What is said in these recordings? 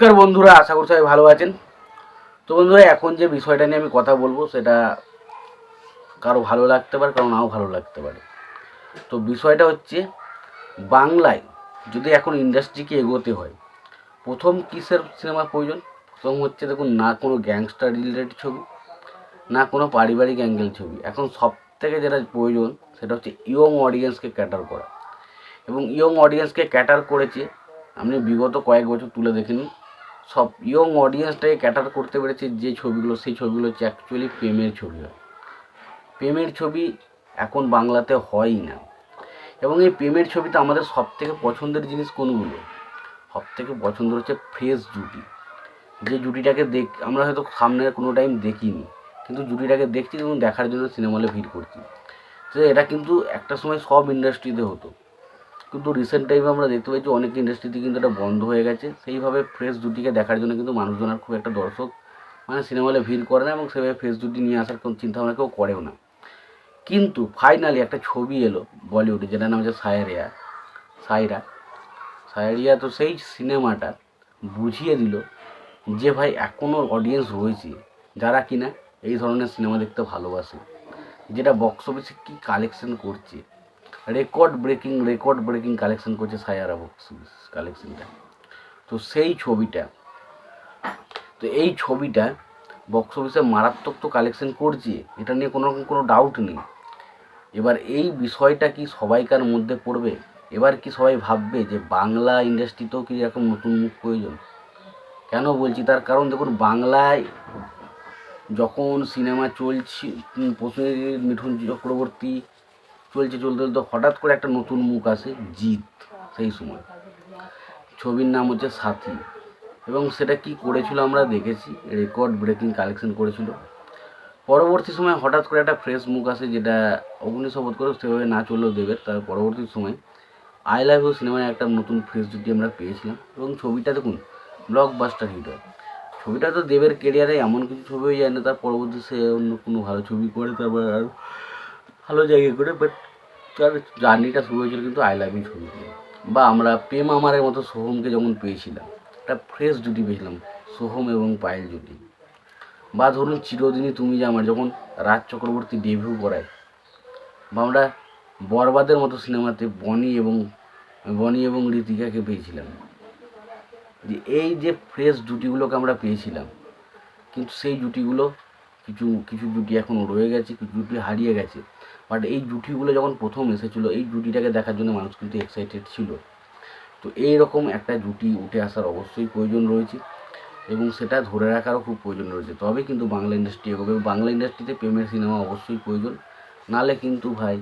নমস্কার বন্ধুরা, আশা করি সবাই ভালো আছেন। তো বন্ধুরা, এখন যে বিষয়টা নিয়ে আমি কথা বলব, সেটা কারও ভালো লাগতে পারে, কারও নাও ভালো লাগতে পারে। তো বিষয়টা হচ্ছে, বাংলায় যদি এখন ইন্ডাস্ট্রিকে এগোতে হয়, প্রথম কিসের সিনেমার প্রয়োজন? প্রথম হচ্ছে দেখুন, না কোনো গ্যাংস্টার রিলেটেড ছবি, না কোনো পারিবারিক অ্যাঙ্গেল ছবি। এখন সব থেকে যেটা প্রয়োজন, সেটা হচ্ছে ইয়ং অডিয়েন্সকে ক্যাটার করা। এবং ইয়ং অডিয়েন্সকে ক্যাটার করেছে, আপনি বিগত কয়েক বছর তুলে দেখে নিন সব ইয়ং অডিয়েন্সটাকে ক্যাটার করতে পেরেছে যে ছবিগুলো, সেই ছবিগুলো হচ্ছে অ্যাকচুয়ালি প্রেমের ছবি হয়। প্রেমের ছবি এখন বাংলাতে হয়ই না। এবং এই প্রেমের ছবিতে আমাদের সব থেকে পছন্দের জিনিস কোনগুলো? সব থেকে পছন্দ হচ্ছে ফ্রেশ জুটি। যে জুটিটাকে দেখ, আমরা হয়তো সামনে কোনো টাইম দেখিনি, কিন্তু জুটিটাকে দেখছি এবং দেখার জন্য সিনেমা হলে ভিড় করছি। তো এটা কিন্তু একটা সময় সব ইন্ডাস্ট্রিতে হতো। কিন্তু রিসেন্ট টাইমে আমরা দেখতে পাচ্ছি অনেক ইন্ডাস্ট্রিতে কিন্তু এটা বন্ধ হয়ে গেছে। সেইভাবে ফ্রেশ জুটিকে দেখার জন্য কিন্তু মানুষজন আর খুব একটা দর্শক মানে সিনেমা হলে ভিড় করে না এবং সেভাবে ফ্রেশ জুটি নিয়ে আসার কোনো চিন্তাভাবনা কেউ করেও না। কিন্তু ফাইনালি একটা ছবি এলো বলিউডে যেটার নাম হচ্ছে সায়রিয়া সায়রা? সায়রিয়া তো সেই সিনেমাটা বুঝিয়ে দিল যে ভাই এখনও অডিয়েন্স রয়েছে, যারা কিনা এই ধরনের সিনেমা দেখতে ভালোবাসে। যেটা বক্স অফিসে কী কালেকশন করছে? Record breaking record breaking collection করছে সায়ারা বক্স কালেকশনটা তো সেই ছবিটা, তো এই ছবিটা বক্স অফিসে মারাত্মক তো কালেকশন করছে, এটা নিয়ে কোনো রকম কোনো ডাউট নেই। এবার এই বিষয়টা কি সবাইকার মধ্যে পড়বে? এবার কি সবাই ভাববে যে বাংলা ইন্ডাস্ট্রিতেও কি এরকম নতুন মুখ প্রয়োজন? কেন বলছি? তার কারণ দেখুন, বাংলায় যখন সিনেমা চলছে প্রসেনজিৎ মিঠুন চক্রবর্তী চলছে, চলতে চলতে হঠাৎ করে একটা নতুন মুখ আসে, জিৎ, সেই সময়। ছবির নাম হচ্ছে সাথী। এবং সেটা কি করেছিল আমরা দেখেছি, রেকর্ড ব্রেকিং কালেকশন করেছিল। পরবর্তী সময় হঠাৎ করে একটা ফ্রেশ মুখ আসে, যেটা অগ্নিশপথ করে সেভাবে না চললেও দেবের তার পরবর্তী সময় আই লাভ ইউ সিনেমায় একটা নতুন ফ্রেশ জুটি আমরা পেয়েছিলাম। এবং ছবিটা দেখুন ব্লকবাস্টার হিট হয়। ছবিটা তো দেবের কেরিয়ারে এমন কিছু ছবি হয়ে যায় না, তার পরবর্তী সে অন্য কোনো ভালো ছবি করে, তারপর আর ভালো জায়গায় করে বাট তার জার্নিটা শুরু হয়েছিল কিন্তু আই লাভ ইউ ছবি বা আমরা প্রেম আমারের মতো সোহমকে যখন পেয়েছিলাম, একটা ফ্রেশ জুটি পেয়েছিলাম, সোহম এবং পায়েল জুটি বা ধরুন চিরদিনই তুমি যে আমার, যখন রাজ চক্রবর্তী ডেভিউ করায়, বা আমরা বরবাদের মতো সিনেমাতে বনি এবং বনি এবং ঋতিকাকে পেয়েছিলাম। যে এই যে ফ্রেশ জুটিগুলোকে আমরা পেয়েছিলাম, কিন্তু সেই জুটিগুলো কিছু কিছু জুটি এখন রয়ে গেছে, কিছু জুটি হারিয়ে গেছে। বাট এই জুটিগুলো যখন প্রথম এসেছিল, এই জুটিটাকে দেখার জন্য মানুষ কিন্তু এক্সাইটেড ছিল। তো এই রকম একটা জুটি উঠে আসার অবশ্যই প্রয়োজন রয়েছে এবং সেটা ধরে রাখারও খুব প্রয়োজন রয়েছে। তবে কিন্তু বাংলা ইন্ডাস্ট্রি এগোবে বাংলা ইন্ডাস্ট্রিতে প্রেমের সিনেমা অবশ্যই প্রয়োজন। নালে কিন্তু ভাই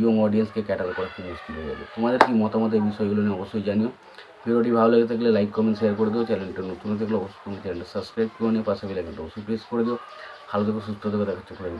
ইয়ং অডিয়েন্সকে ক্যাটার করা খুব মুশকিল হয়ে যাবে। তোমাদের কি মতামত এই বিষয়গুলো নিয়ে অবশ্যই জানিও। ভিডিওটি ভালো লেগে থাকলে লাইক কমেন্ট শেয়ার করে দিও। চ্যানেলটা নতুন থাকলে অবশ্যই চ্যানেলটা সাবস্ক্রাইব করে নিও। পাশে বেলাইকনটা অবশ্যই প্রেস করে দিও। ভালো থেকে, সুস্থ থেকো দেখাচ্ছে করে